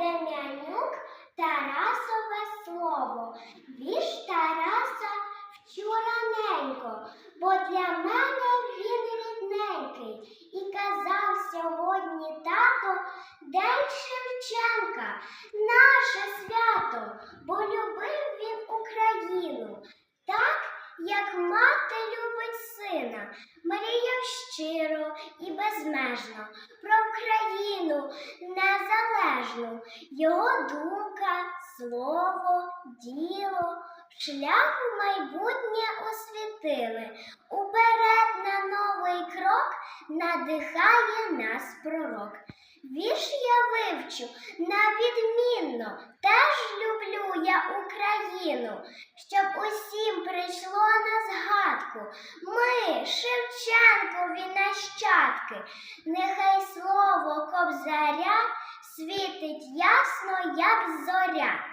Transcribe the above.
Дем'янюк Тарасове слово. Вірш Тараса вчораненько, бо для мене він рідненький. І казав сьогодні тато День Шевченка, наше свято, бо любив він Україну. Так, як мати любить сина, мріяв щиро і безмежно незалежну, його думка, слово, діло, шлях у майбутнє освітили. Уперед на новий крок надихає нас пророк. Вірш я вивчу на відмінно, теж люблю я Україну, щоб усім прийшло на згадку. Ми, Шевченкові нащадки, нехай слово кобзаря світить ясно, як зоря.